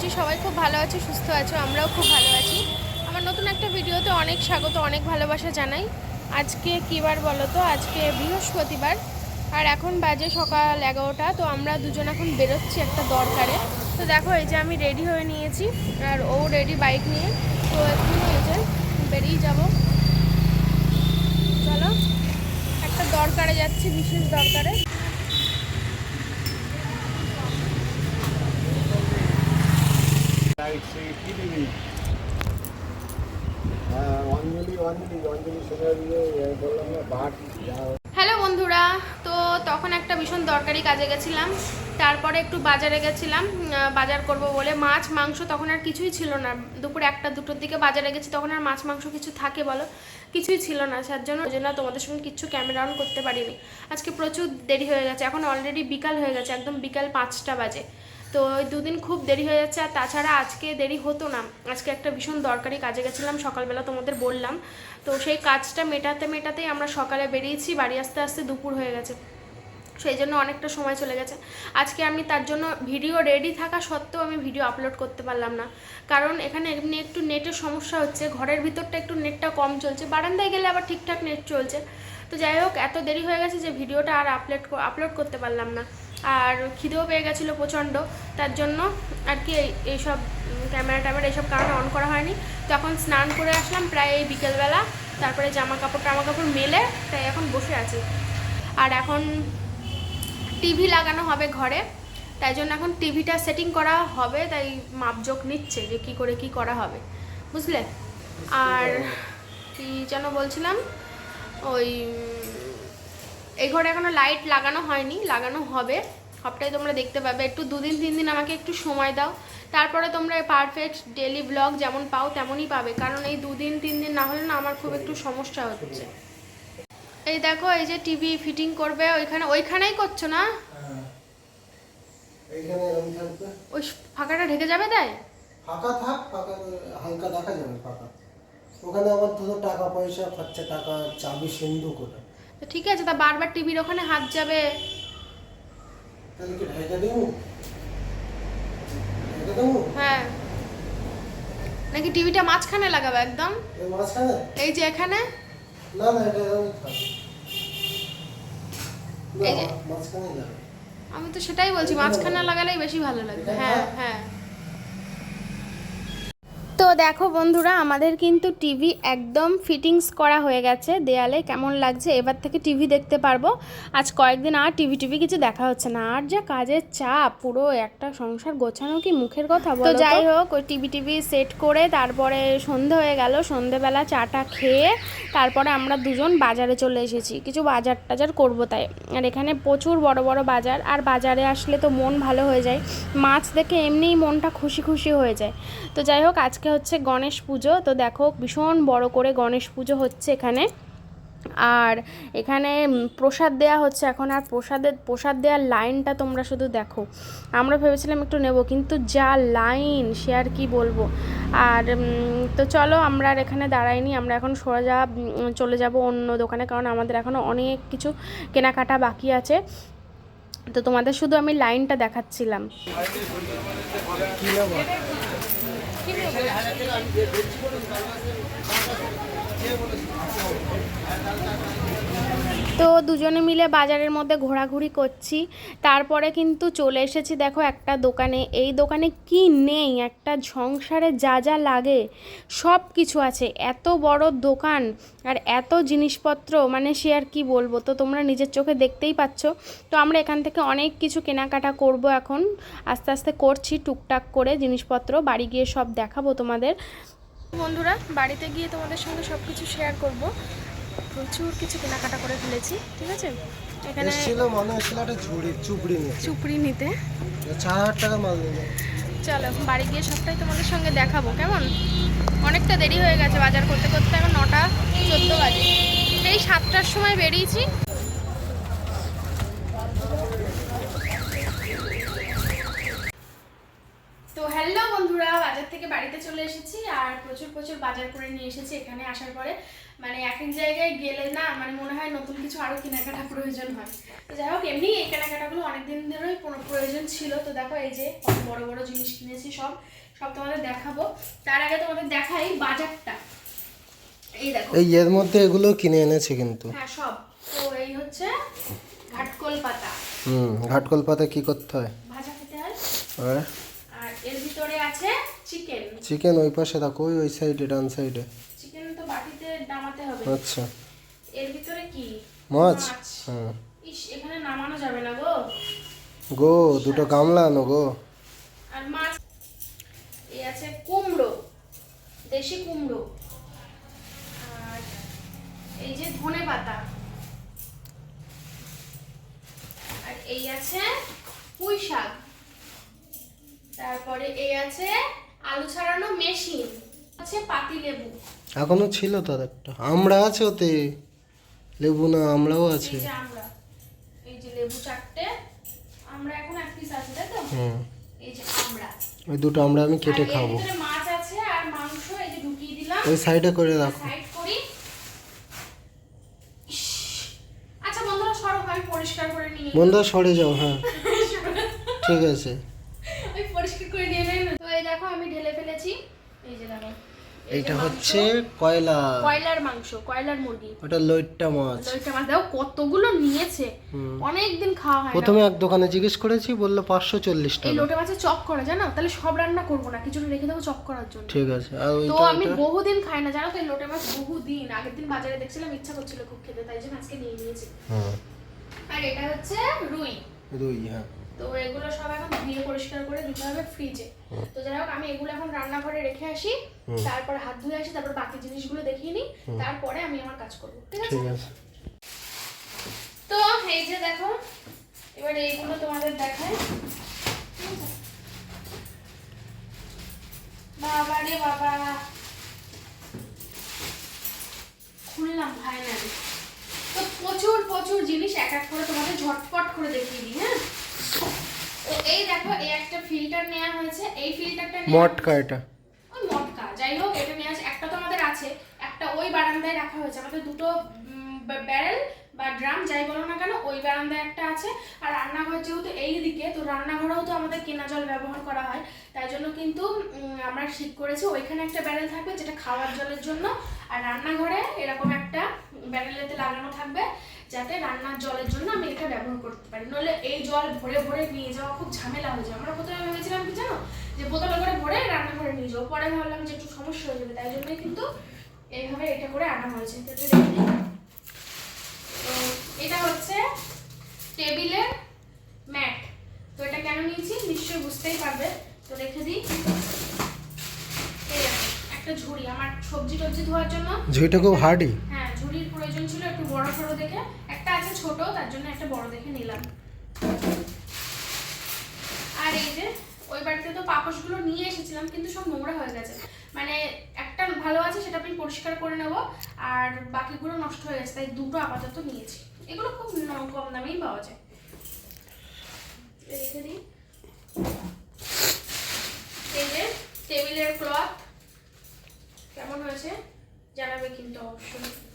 করছি সবাই খুব ভালো আছে, সুস্থ আছো, আমরাও খুব ভালো আছি। আমার নতুন একটা ভিডিওতে অনেক স্বাগত, অনেক ভালোবাসা জানাই। আজকে কী বার বলো তো? আজকে বৃহস্পতিবার, আর এখন বাজে সকাল এগারোটা, তো আমরা দুজন এখন বেরোচ্ছি একটা দরকারে। তো দেখো, এই যে আমি রেডি হয়ে নিয়েছি, আর ও রেডি বাইক নিয়ে। তো এখানে এই যে বেরিয়ে যাব। চলো, একটা দরকারে যাচ্ছি, বিশেষ দরকারে লাইট সে কি দিবি হ্যাঁ, অঞ্জলি অঞ্জলি অঞ্জলি সঙ্গে দিয়ে বললাম না বাট হ্যালো বন্ধুরা, তো তখন একটা ভীষণ দরকারি কাজে গেছিলাম। তারপরে একটু বাজারে গেছিলাম বাজার করব বলে। মাছ, মাংস তখন আর কিছুই ছিল না। দুপুরে একটা, দুটোর দিকে বাজারে গেছি, তখন আর মাছ, মাংস কিছু থাকে বলো, কিছুই ছিল না। যার জন্য ওই জন্য তোমাদের সঙ্গে কিচ্ছু ক্যামেরা অন করতে পারিনি। আজকে প্রচুর দেরি হয়ে গেছে, এখন অলরেডি বিকাল হয়ে গেছে, একদম বিকাল পাঁচটা বাজে। তো ওই দুদিন খুব দেরি হয়ে যাচ্ছে, আর তাছাড়া আজকে দেরি হতো না। আজকে একটা ভীষণ দরকারি কাজে গেছিলাম, সকালবেলা তোমাদের বললাম। তো সেই কাজটা মেটাতে মেটাতেই আমরা সকালে বেরিয়েছি, বাড়ি আসতে আসতে দুপুর হয়ে গেছে। সেই জন্য অনেকটা সময় চলে গেছে। আজকে আমি তার জন্য ভিডিও রেডি থাকা সত্ত্বেও আমি ভিডিও আপলোড করতে পারলাম না। কারণ এখানে এমনি একটু নেটের সমস্যা হচ্ছে, ঘরের ভিতরটা একটু নেটটা কম চলছে, বারান্দায় গেলে আবার ঠিকঠাক নেট চলছে। তো যাই হোক, এত দেরি হয়ে গেছে যে ভিডিওটা আর আপলোড আপলোড করতে পারলাম না। আর খিদেও পেয়ে গেছিল প্রচণ্ড। তার জন্য আর কি এই- এইসব ক্যামেরা ট্যামেরা এইসব কারণে অন করা হয়নি। তখন স্নান করে আসলাম প্রায় এই বিকেলবেলা। তারপরে জামা কাপড় টামা কাপড় মেলে তাই এখন বসে আছি। আর এখন টিভি লাগানো হবে ঘরে। তাই জন্য এখন টিভিটা সেটিং করা হবে তাই মাপজোক নিচ্ছে যে কি করে কি করা হবে। বুঝলে? আর কি যেন বলছিলাম? ওই এই ঘরে এখনও লাইট লাগানো হয়নি লাগানো হবে। সবটাই তোমরা দেখতে পাবে। একটু দুদিন তিন দিন আমাকে একটু সময় দাও। তারপরে তোমরা পারফেক্ট ডেলি ব্লগ যেমন পাও তেমনই পাবে। কারণ এই দুদিন তিন দিন না হলে না আমার খুব একটু সমস্যা হচ্ছে। এই দেখো এই যে টিভি ফিটিং করবে ওইখানে ওইখানেই করছ না? থাকবে ওই ফাঁকাটা ঢেকে যাবে তাই? ফাঁকা থাক ফাঁকা হালকা দেখা যাবে ফাঁকা। ওখানে আমার ধরো টাকা পয়সা খরচা টাকা চাবি সিন্ধু করে তো ঠিক আছে তা বারবার টিভির ওখানে হাত যাবে। হ্যাঁ। নাকি টিভিটা মাঝখানে লাগাবে একদম? এই যে এখানে? না না এটা আমি তো সেটাই বলছি মাঝখানে লাগালেই বেশি ভালো লাগবে। হ্যাঁ হ্যাঁ। তো দেখো বন্ধুরা আমাদের কিন্তু টিভি একদম ফিটিংস করা হয়ে গেছে। দেয়ালে কেমন লাগছে এবার থেকে টিভি দেখতে পারব। আজ কয়েকদিন আর টিভি টিভি কিছু দেখা হচ্ছে না। আর যা কাজের চাপ পুরো একটা সংসার গোছানো কি মুখের কথা তো যাই হোক ওই টিভি টিভি সেট করে তারপরে সন্ধে হয়ে গেল। সন্ধেবেলা চাটা খেয়ে তারপরে আমরা দুজন বাজারে চলে এসেছি। কিছু বাজার টাজার করব তাই। আর এখানে প্রচুর বড় বড় বাজার। আর বাজারে আসলে তো মন ভালো হয়ে যায়। মাছ দেখে এমনিই মনটা খুশি খুশি হয়ে যায়। তো যাই হোক আজকে হচ্ছে গণেশ পুজো। তো দেখো, ভীষণ বড় করে গণেশ পুজো হচ্ছে এখানে। আর এখানে প্রসাদ দেয়া হচ্ছে এখন। আর প্রসাদের, প্রসাদ দেওয়ার লাইনটা তোমরা শুধু দেখো। আমরা ভেবেছিলাম একটু নেব, কিন্তু যা লাইন, সে আর কি বলব? আর তো চলো, আমরা আর এখানে দাঁড়াইনি। আমরা এখন সোজা চলে যাব অন্য দোকানে, কারণ আমাদের এখনও অনেক কিছু কেনাকাটা বাকি আছে। তো তোমাদের শুধু আমি লাইনটা দেখাচ্ছিলাম। নেব তো দুজনে মিলে বাজারের মধ্যে ঘোরাঘুরি করছি। তারপরে কিন্তু চলে এসেছি দেখো একটা দোকানে। এই দোকানে কি নেই? একটা সংসারে যা যা লাগে সব কিছু আছে। এত বড় দোকান আর এত জিনিসপত্র মানে সে আর কি বলব? তো তোমরা নিজের চোখে দেখতেই পাচ্ছ। তো আমরা এখান থেকে অনেক কিছু কেনাকাটা করব এখন। আস্তে আস্তে করছি টুকটাক করে জিনিসপত্র। বাড়ি গিয়ে সব দেখাবো তোমাদের। বন্ধুরা, বাড়িতে গিয়ে তোমাদের সঙ্গে সব কিছু শেয়ার করব। প্রচুর কিছু কেনাকাটা করে ফেলেছি ঠিক আছে? এখানে এসেছিল মনে হচ্ছিল একটা ঝুড়ি চুপড়ি নিয়ে চুপড়ি নিতে। চার হাজার টাকা মাল নিয়ে চলো বাড়ি গিয়ে সবটাই তোমাদের সঙ্গে দেখাবো কেমন? অনেকটা দেরি হয়ে গেছে বাজার করতে করতে এখন নটা চোদ্দ বাজে। সেই সাতটার সময় বেরিয়েছি। তো হ্যালো বন্ধুরা বাজার থেকে বাড়িতে চলে এসেছি আর প্রচুর প্রচুর বাজার করে নিয়ে এসেছি এখানে আসার পরে। মানে এক এক জায়গায় গেলে না মানে মনে হয় নতুন কিছু আরও কেনাকাটা প্রয়োজন হয়। তো যাই হোক এমনি এই কেনাকাটাগুলো অনেকদিন ধরেই পুরো প্রয়োজন ছিল। তো দেখো এই যে কত বড় বড় জিনিস কিনেছি সব সব তোমাদের দেখাবো। তার আগে তোমাদের দেখাই বাজারটা। এই দেখো। এই এর মধ্যে এগুলো কিনে এনেছি কিন্তু। হ্যাঁ সব। তো এই হচ্ছে ঘাটকল পাতা। হুম ঘাটকল পাতা কি করতে হয়? ভাজা খেতে হয়। আর আর এর ভিতরে আছে চিকেন। চিকেন ওই পাশে রাখো ওই সাইডে ডান সাইডে নামাতে হবে। আচ্ছা। এর ভিতরে কি? মাছ? হ্যাঁ। ইস এখানে নামানো যাবে না গো। গো দুটো গামলা আনো গো। আর মাছ? এই আছে কুমড়ো দেশি কুমড়ো। আর এই যে ধনে পাতা। আর এই আছে পুঁই শাক। তারপরে এই আছে আলু ছাড়ানো মেশিন। আছে পাতি লেবু এখনও ছিল তার একটা। আমরা আছে ওতে। লেবু না আমরাও আছে। এই যে লেবু চারটে আমরা এখন এক পিস আছে তাই তো? হুম। এই যে আমরা। ওই দুটো আমরা আমি কেটে খাব। মাছ আছে আর মাংস এই যে ঢুকিয়ে দিলাম। ওই সাইডে করে রাখো। সাইড করি। আচ্ছা বন্ধুরা সরো আমি পরিষ্কার করে নিয়ে বন্ধুরা সরে যাও হ্যাঁ। ঠিক আছে আমি পরিষ্কার করে নিয়ে নেই তো এই দেখো আমি ঢেলে ফেলেছি এই যে দেখো এই যে এইটা হচ্ছে কয়লা। কয়লার মাংস কয়লার মুরগি। ওটা লইট্টা মাছ। দইটা মাছ। দেখো কতগুলো নিয়েছে। অনেক দিন খাওয়া হয় প্রথমে এক দোকানে জিজ্ঞেস করেছি বলল পাঁচশো চল্লিশ এই টাকা। লোটে মাছের চপ করা জানো? তাহলে সব রান্না করব না কিছুটা রেখে দেবো চপ করার জন্য। ঠিক আছে আর তো আমি বহুদিন খাই না জানো তো এই লোটে মাছ বহুদিন। আগের দিন বাজারে দেখছিলাম ইচ্ছা করছিল খুব খেতে তাই জন্য আজকে নিয়ে নিয়েছি। আর এটা হচ্ছে রুই। রুই হ্যাঁ। তো এগুলো সব এখন ধুয়ে পরিষ্কার করে দিতে হবে ফ্রিজে তো যাই হোক আমি এগুলো এখন রান্নাঘরে রেখে আসি তারপর হাত ধুয়ে আসি তারপর বাকি জিনিসগুলো দেখিয়ে নিই তারপরে আমি আমার কাজ করব ঠিক আছে? তো এই যে দেখো এবার এইগুলো তোমাদের দেখায় বাবা রে বাবা। খুললাম ভাই ফাইনালি তো প্রচুর প্রচুর জিনিস এক এক করে তোমাদের ঝটপট করে দেখিয়ে দিই হ্যাঁ? তো এই দেখো এই একটা ফিল্টার নেওয়া হয়েছে। এই ফিল্টারটা মটকা এটা। ওই মটকা যাই হোক এটা আসে একটা তো আমাদের আছে। একটা ওই বারান্দায় রাখা হয়েছে। আমাদের দুটো ব্যারেল বা ড্রাম যাই বলো না কেন ওই বারান্দায় একটা আছে। আর রান্নাঘর যেহেতু এই দিকে তো রান্নাঘরেও তো আমাদের কেনা জল ব্যবহার করা হয়। তাই জন্য কিন্তু আমরা ঠিক করেছি ওইখানে একটা ব্যারেল থাকবে যেটা খাওয়ার জলের জন্য। আর রান্নাঘরে এরকম একটা ব্যারেলেতে লাগানো থাকবে। যাতে রান্নার জলের জন্য আমি এটা ব্যবহার করতে পারি। নইলে এই জল ভরে ভরে নিয়ে যাওয়া খুব ঝামেলা হয়ে যায়। আমরা প্রথমে ভেবেছিলাম কি জানো? যে বোতলে করে ভরে রান্নাঘরে নিয়ে যাব। পরে ভাবলাম যে একটু সমস্যা হয়ে যাবে তাই জন্যই কিন্তু এইভাবে এটা করে আনা হয়েছে। তো এটা হচ্ছে টেবিলের ম্যাট। তো এটা কেন নিয়েছি? নিশ্চয়ই বুঝতেই পারবে। তো রেখে দিই। একটা ঝুড়ি। আমার সবজি টবজি ধোয়ার জন্য ঝুঁইটা খুব হার্ডি হ্যাঁ ঝুড়ির প্রয়োজন ছিল একটু বড় সড়ো দেখে, একটা আছে ছোট, তার জন্য একটা বড় দেখে নিলাম। আর এই যে, ওই বাড়িতে তো পাপোশগুলো নিয়ে এসেছিলাম, কিন্তু সব নোংরা হয়ে গেছে। মানে একটা ভালো আছে, সেটা আমি পরিষ্কার করে নেব, আর বাকিগুলো নষ্ট হয়ে গেছে, তাই দুটো আপাতত নিয়েছি। এগুলো খুব কম দামেই পাওয়া যায়। টেবিলের ক্লথ। কেমন হয়েছে? জানাবে কিন্তু অবশ্যই।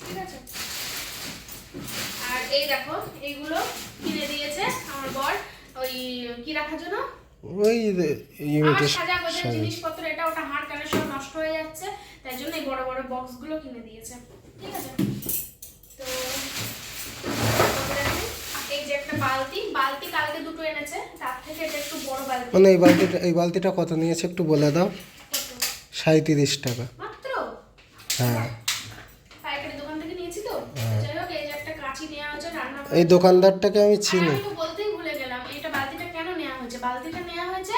ঠিক আছে? আর এই দেখো এইগুলো কিনে দিয়েছে আমার বর ওই কি রাখার জন্য? ওই সাজা জিনিসপত্র এটা ওটা হাড় কানে সব নষ্ট হয়ে যাচ্ছে তাই জন্য এই বড় বড় বক্সগুলো কিনে দিয়েছে। ঠিক আছে? তো এই যে একটা বালতি বালতি কালকে দুটো এনেছে তার থেকে এটা একটু বড় বালতি। মানে এই বালতিটা এই বালতিটা কত নিয়েছে একটু বলে দাও? সাঁত্রিশ টাকা। মাত্র? হ্যাঁ। এই দোকানদারটাকে আমি চিনি। তো বলতেই ভুলে গেলাম এটা বালতিটা কেন নেওয়া হয়েছে? বালতিটা নেওয়া হয়েছে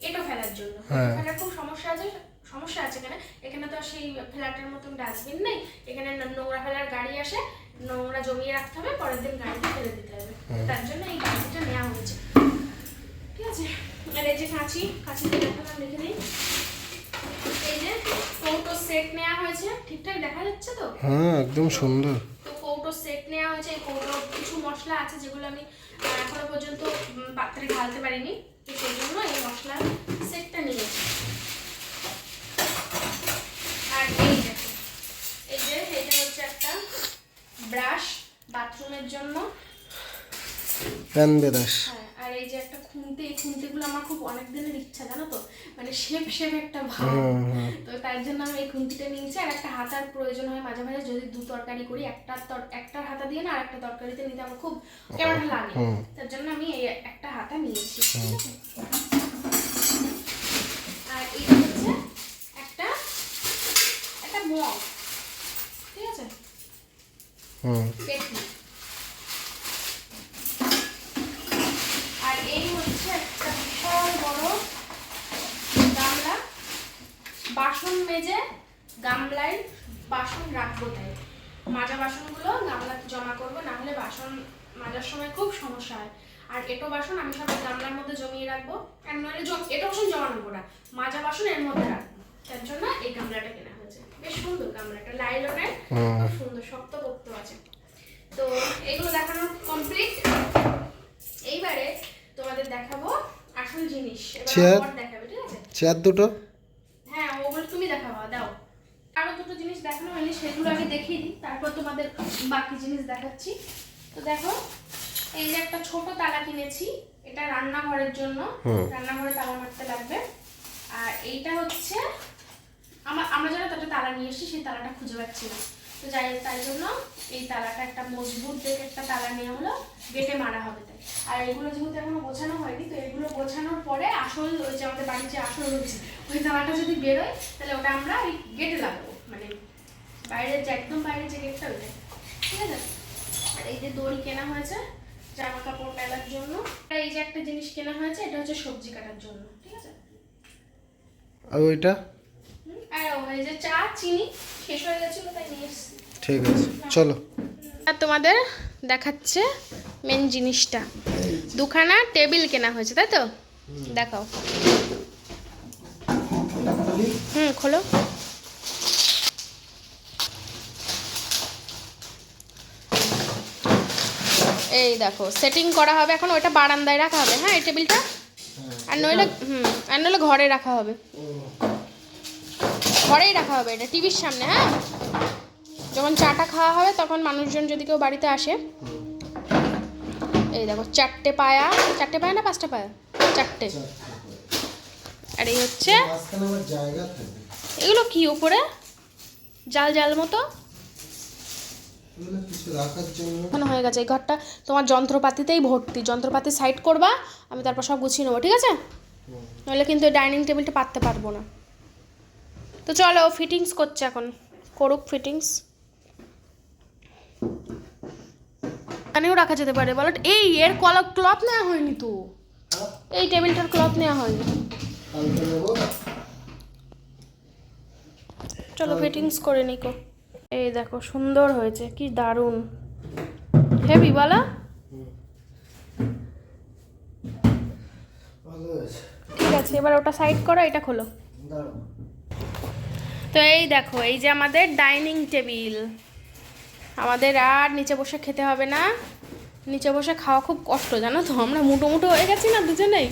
এটা ফেলার জন্য। হ্যাঁ। ফেলার খুব সমস্যা আছে সমস্যা আছে এখানে। এখানে তো আর সেই ফ্ল্যাটের মতন ডাস্টবিন নেই। এখানে ন- নোংরা ফেলার গাড়ি আসে নোংরা জমিয়ে রাখতে হবে পরের দিন গাড়িতে ফেলে দিতে হবে। তার জন্য এই বালতিটা নেওয়া হয়েছে। ঠিক আছে আর এই যে কাঁচি কাঁচিতে দেখালাম লিখে দিই এই যে কৌটো সেট নেওয়া হয়েছে ঠিকঠাক দেখা যাচ্ছে তো? হ্যাঁ একদম সুন্দর। কৌটো সেট নেওয়া হয়েছে এই কিছু মশলা আছে যেগুলো আমি এখনও পর্যন্ত পাত্রে ঢালতে পারিনি। তো সেই জন্য এই মশলার সেটটা নিয়েছি। আর এই দেখো এই যে এটা হচ্ছে একটা ব্রাশ বাথরুমের জন্য। ব্রাশ হ্যাঁ এই যে একটা খুন্তি এই খুন্তিগুলো আমার খুব অনেক দিনের ইচ্ছা জানো তো? মানে শেপ শেপ একটা ভাব। তো তার জন্য আমি এই খুন্তিটা নিয়েছি। আর একটা হাতার প্রয়োজন হয় মাঝে মাঝে যদি দু তরকারি করি একটা একটা হাতা দিয়ে না আর একটা তরকারিতে নিতে আমার খুব কেমন লাগে। তার জন্য আমি এই একটা হাতা নিয়েছি? আর এই হচ্ছে একটা একটা মগ। ঠিক আছে? হুম পেটনি আর এই হচ্ছে একটা বিশাল বড় গামলা বাসন মেজে গামলায় বাসন রাখব তাই। মাজা বাসনগুলো গামলাতে জমা করব না হলে বাসন মাজার সময় খুব সমস্যা হয়। আর এটো বাসন আমি সব গামলার মধ্যে জমিয়ে রাখব। আর নইলে এটো বাসন জমা নেব না মাজা বাসন এর মধ্যে রাখব। তার জন্য এই গামলাটা কেনা হয়েছে। বেশ সুন্দর গামলাটা লাইলনের খুব সুন্দর শক্ত পোক্ত আছে। তো এগুলো দেখানো কমপ্লিট এইবারে তোমাদের দেখাবো আসল জিনিস। এবার চেয়ার? দেখাবে ঠিক আছে? চেয়ার দুটো হ্যাঁ ওগুলো তুমি দেখাবো দাও আরও দুটো জিনিস দেখানো হয়নি সেগুলো আগে দেখিয়ে দিই তারপর তোমাদের বাকি জিনিস দেখাচ্ছি। তো দেখো এই যে একটা ছোট তালা কিনেছি এটা রান্নাঘরের জন্য। রান্নাঘরে তালা মারতে লাগবে। আর এইটা হচ্ছে আমার আমরা যেন একটা তালা নিয়ে এসেছি সেই তালাটা খুঁজে পাচ্ছি না। তো যাই তাই জন্য এই তালাটা একটা মজবুত দেখে একটা তালা নেওয়া হলো গেটে মারা হবে তাই। আর এগুলো যেহেতু এখনও গোছানো হয়নি তো এগুলো গোছানোর পরে আসল ওই যে আমাদের বাড়ির যে আসল রয়েছে ওই তালাটা যদি বেরোয় তাহলে ওটা আমরা ওই গেটে লাগাবো। মানে বাইরের যে একদম বাইরের যে গেটটা ওইটা ঠিক আছে? আর এই যে দড়ি কেনা হয়েছে জামা কাপড় মেলার জন্য। আর এই যে একটা জিনিস কেনা হয়েছে এটা হচ্ছে সবজি কাটার জন্য। ঠিক আছে? আর ওইটা? আর ওই যে চা চিনি শেষ হয়ে গেছিল তাই নিয়ে এসেছি। ঠিক আছে চলো। আর তোমাদের দেখাচ্ছে মেন জিনিসটা। দুখানা টেবিল কেনা হয়েছে তাই তো? দেখাও। হুম খোলো। এই দেখো সেটিং করা হবে এখন ওইটা বারান্দায় রাখা হবে। হ্যাঁ এই টেবিলটা আর নইলে হুম আর নইলে ঘরে রাখা হবে। ঘরেই রাখা হবে এটা টিভির সামনে হ্যাঁ? যখন চাটা খাওয়া হবে তখন মানুষজন যদি কেউ বাড়িতে আসে। এই দেখো চারটে পায়া। চারটে পায়া না পাঁচটা পায়া? চারটে। আর এই হচ্ছে এগুলো কি উপরে? জাল জাল মতো এগুলো কিছু রাখার জন্য ওখানে হয়ে গেছে এই ঘরটা। তোমার যন্ত্রপাতিতেই ভর্তি। যন্ত্রপাতি সাইড করবা আমি তারপর সব গুছিয়ে নেব ঠিক আছে? নইলে কিন্তু ডাইনিং টেবিলটা পাততে পারব না। তো চলো ফিটিংস করছে এখন। করুক ফিটিংস এখানেও রাখা যেতে পারে বলো এই এর কলা ক্লথ নেওয়া হয়নি তো? হ্যাঁ, এই টেবিলটার ক্লথ নেওয়া হয়নি। চলো ফিটিংস করে নিকো। এই দেখো সুন্দর হয়েছে কি দারুণ। হেভি বলা? ঠিক আছে এবার ওটা সাইড করো এটা খোলো। তো এই দেখো এই যে আমাদের ডাইনিং টেবিল আমাদের আর নিচে বসে খেতে হবে না। নিচে বসে খাওয়া খুব কষ্ট জানো তো? আমরা মুটো মুটো হয়ে গেছি না দুজনেই?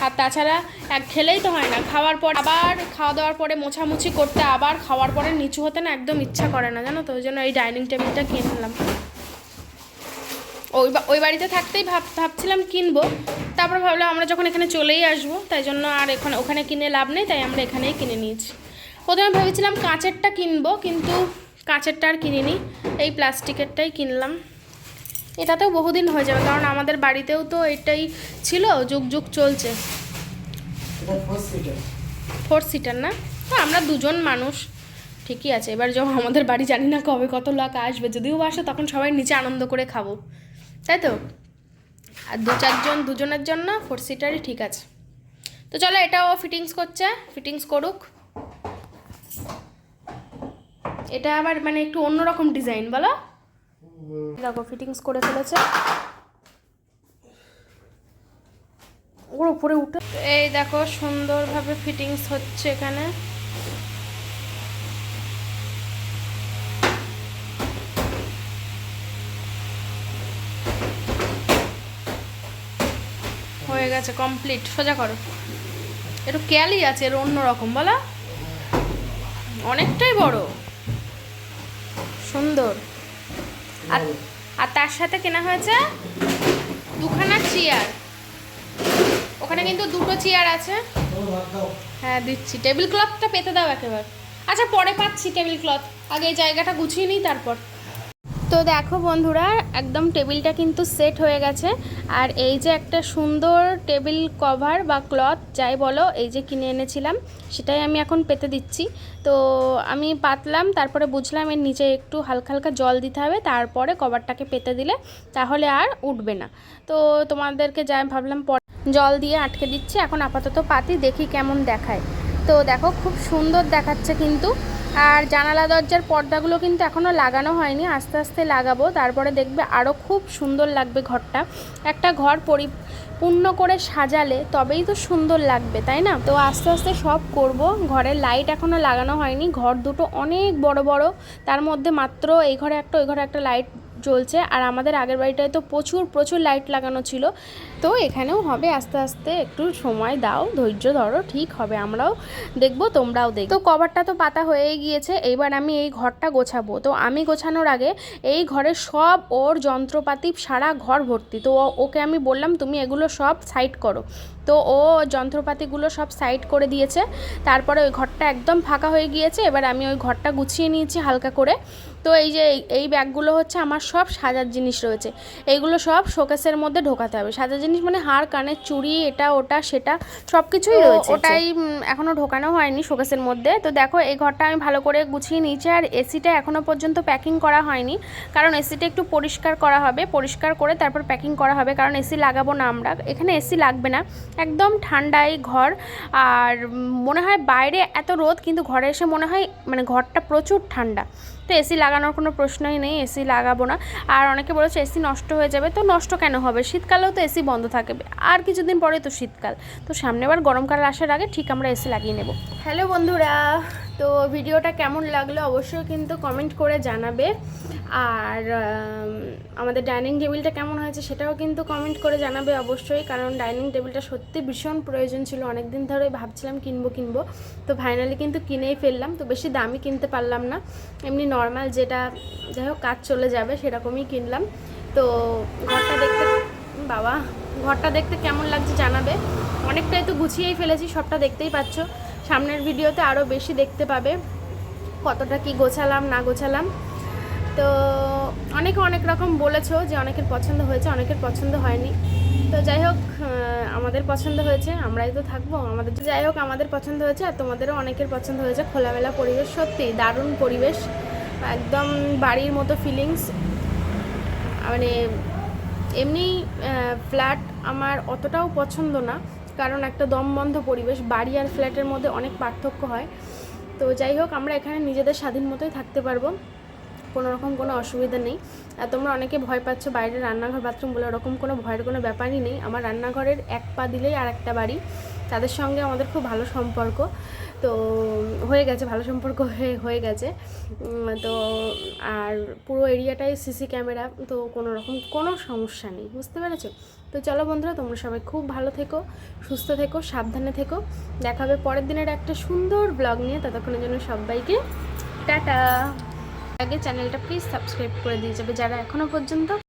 আর তাছাড়া এক খেলেই তো হয় না। খাওয়ার পর আবার খাওয়া দাওয়ার পরে মোছামুছি করতে আবার খাওয়ার পরে নিচু হতে না একদম ইচ্ছা করে না, জানো তো? ওই জন্য এই ডাইনিং টেবিলটা কিনলাম ওই বা- ওই বাড়িতে থাকতেই ভাব, ভাবছিলাম কিনবো। তারপর ভাবলাম আমরা যখন এখানে চলেই আসব, তাই জন্য আর এখানে ওখানে কিনে লাভ নেই, তাই আমরা এখানেই কিনে নিয়েছি। প্রথমে ভেবেছিলাম কাঁচেরটা কিনবো, কিন্তু কাঁচেরটা আর কিনিনি। এই প্লাস্টিকেরটাই কিনলাম। এটাতেও বহুদিন হয়ে যাবে কারণ আমাদের বাড়িতেও তো এটাই ছিল যুগ যুগ চলছে। ফোর সিটার না? তো আমরা দুজন মানুষ ঠিকই আছে। এবার যখন আমাদের বাড়ি জানি না কবে কত লোক আসবে যদিও আসে তখন সবাই নিচে আনন্দ করে খাব। তাই তো? আর দু চারজন দুজনের জন্য ফোর সিটারই ঠিক আছে। তো চলো এটাও ফিটিংস করছে ফিটিংস করুক। এটা আবার মানে একটু অন্যরকম ডিজাইন বলো? দেখো ফিটিংস করে ফেলেছে। ওর উপরে উঠে এই দেখো, সুন্দরভাবে ফিটিংস হচ্ছে এখানে। হয়ে গেছে কমপ্লিট সোজা করো। একটু ক্যালি আছে, এর অন্যরকম বলা। অনেকটাই বড়। সুন্দর। আর আর তার সাথে কেনা হয়েছে দুখানা চেয়ার ওখানে কিন্তু দুটো চেয়ার আছে। হ্যাঁ দিচ্ছি। টেবিল ক্লথটা পেতে দাও একেবারে। আচ্ছা পরে পাচ্ছি টেবিল ক্লথ আগে এই জায়গাটা গুছিয়ে নিই, তারপর। তো দেখো বন্ধুরা, একদম টেবিলটা কিন্তু সেট হয়ে গেছে। আর এই যে একটা সুন্দর টেবিল কভার বা ক্লথ, যাই বলো, এই যে কিনে এনেছিলাম, সেটাই আমি এখন পেতে দিচ্ছি। তো আমি পাতলাম, তারপরে বুঝলাম এর নিচে একটু হালকা হালকা জল দিতে হবে, তারপরে কভারটাকে পেতে দিলে তাহলে আর উঠবে না। তো তোমাদেরকে যাই ভাবলাম জল দিয়ে আটকে দিচ্ছি, এখন আপাতত পাতি দেখি কেমন দেখায়। তো দেখো, খুব সুন্দর দেখাচ্ছে কিন্তু। আর জানালা দরজার পর্দাগুলো কিন্তু এখনও লাগানো হয়নি, আস্তে আস্তে লাগাবো। তারপরে দেখবে আরও খুব সুন্দর লাগবে ঘরটা। একটা ঘর পরিপূর্ণ করে সাজালে তবেই তো সুন্দর লাগবে, তাই না? তো আস্তে আস্তে সব করব। ঘরের লাইট এখনও লাগানো হয়নি। ঘর দুটো অনেক বড় বড়। তার মধ্যে মাত্র এই ঘরে একটা, ওই ঘরে একটা লাইট জ্বলছে। আর আমাদের আগের বাড়িটায় তো প্রচুর প্রচুর লাইট লাগানো ছিল। তো এখানেও হবে, আস্তে আস্তে একটু সময় দাও, ধৈর্য ধরো, ঠিক হবে, আমরাও দেখব, তোমরাও দেখ তো কভারটা তো পাতা হয়েই গিয়েছে এইবার আমি এই ঘরটা গোছাবো। তো আমি গোছানোর আগে এই ঘরের সব ওর যন্ত্রপাতি সারা ঘর ভর্তি। তো ওকে আমি বললাম, তুমি এগুলো সব সাইড করো। তো ও যন্ত্রপাতিগুলো সব সাইড করে দিয়েছে। তারপরে ওই ঘরটা একদম ফাঁকা হয়ে গিয়েছে, এবার আমি ওই ঘরটা গুছিয়ে নিয়েছি হালকা করে। তো এই যে এই ব্যাগগুলো হচ্ছে আমার সব সাজার জিনিস রয়েছে। এইগুলো সব শোকেসের মধ্যে ঢোকাতে হবে। সাজার জিনিস মানে হার কানের চুড়ি এটা ওটা সেটা সব কিছুই রয়েছে। ওটাই উম, এখনও ঢোকানো হয়নি শোকেসের মধ্যে। তো দেখো এই ঘরটা আমি ভালো করে গুছিয়ে নিয়েছি আর এসিটা এখনও পর্যন্ত প্যাকিং করা হয়নি। কারণ এসিটা একটু পরিষ্কার করা হবে পরিষ্কার করে তারপর প্যাকিং করা হবে। কারণ এসি লাগাবো না আমরা। এখানে এসি লাগবে না। একদম ঠান্ডাই ঘর। আর মনে হয় বাইরে এত রোদ কিন্তু ঘরে এসে মনে হয় মানে ঘরটা প্রচুর ঠান্ডা। তো এসি লাগানোর কোনো প্রশ্নই নেই, এসি লাগাবো না। আর অনেকে বলেছে এসি নষ্ট হয়ে যাবে, তো নষ্ট কেন হবে? শীতকালেও তো এসি বন্ধ থাকবে আর কিছুদিন পরে তো শীতকাল। তো সামনেবার গরমকাল আসার আগে ঠিক আমরা এসি লাগিয়ে নেব। হ্যালো বন্ধুরা তো ভিডিওটা কেমন লাগল অবশ্যই কিন্তু কমেন্ট করে জানাবে। আর আমাদের ডাইনিং টেবিলটা কেমন হয়েছে সেটাও কিন্তু কমেন্ট করে জানাবে অবশ্যই, কারণ ডাইনিং টেবিলটা সত্যি ভীষণ প্রয়োজন ছিল। অনেক দিন ধরে ভাবছিলাম কিনবো কিনবো। তো ফাইনালি কিন্তু কিনেই ফেললাম। তো বেশি দামি কিনতে পারলাম না। এমনি নর্মাল যেটা, যাই হোক, কাজ চলে যাবে, সেরকমই কিনলাম। তো ঘরটা দেখতে, বাবা, ঘরটা দেখতে কেমন লাগছে জানাবে। অনেকটাই তো গুছিয়েই ফেলেছি, সবটা দেখতেই পাচ্ছ। সামনের ভিডিওতে আরও বেশি দেখতে পাবে কতটা কি গোছালাম, না গোছালাম। তো অনেকে অনেক রকম বলেছ যে অনেকের পছন্দ হয়েছে, অনেকের পছন্দ হয়নি। তো যাই হোক আমাদের পছন্দ হয়েছে, আমরাই তো থাকব। আমাদের যাই হোক, আমাদের পছন্দ হয়েছে আর তোমাদেরও অনেকের পছন্দ হয়েছে। খোলামেলা পরিবেশ, সত্যি দারুণ পরিবেশ, একদম বাড়ির মতো ফিলিংস মানে এমনি ফ্ল্যাট আমার অতটাও পছন্দ না। কারণ একটা দমবন্ধ পরিবেশ, বাড়ি আর ফ্ল্যাটের মধ্যে অনেক পার্থক্য হয়। তো যাই হোক, আমরা এখানে নিজেদের স্বাধীন মতোই থাকতে পারব। কোনো রকম কোনো অসুবিধা নেই। আর তোমরা অনেকে ভয় পাচ্ছ বাইরে রান্নাঘর বাথরুম বলে, ওরকম কোনো ভয়ের কোনো ব্যাপারই নেই। আমার রান্নাঘরের এক পা দিলেই আর একটা বাড়ি। তাদের সঙ্গে আমাদের খুব ভালো সম্পর্ক। তো হয়ে গেছে, ভালো সম্পর্ক হয়ে হয়ে গেছে। তো আর পুরো এরিয়াটাই সিসি ক্যামেরা। তো কোনো রকম কোনো সমস্যা নেই। বুঝতে পেরেছ? তো চলো বন্ধুরা, তোমরা সবাই খুব ভালো থেকো, সুস্থ থেকো, সাবধানে থেকো। দেখাবে পরের দিনের একটা সুন্দর ব্লগ নিয়ে। ততক্ষণের জন্য সবাইকে টাটা। আগে চ্যানেলটা প্লিজ সাবস্ক্রাইব করে দিয়ে যাবে যারা এখনও পর্যন্ত।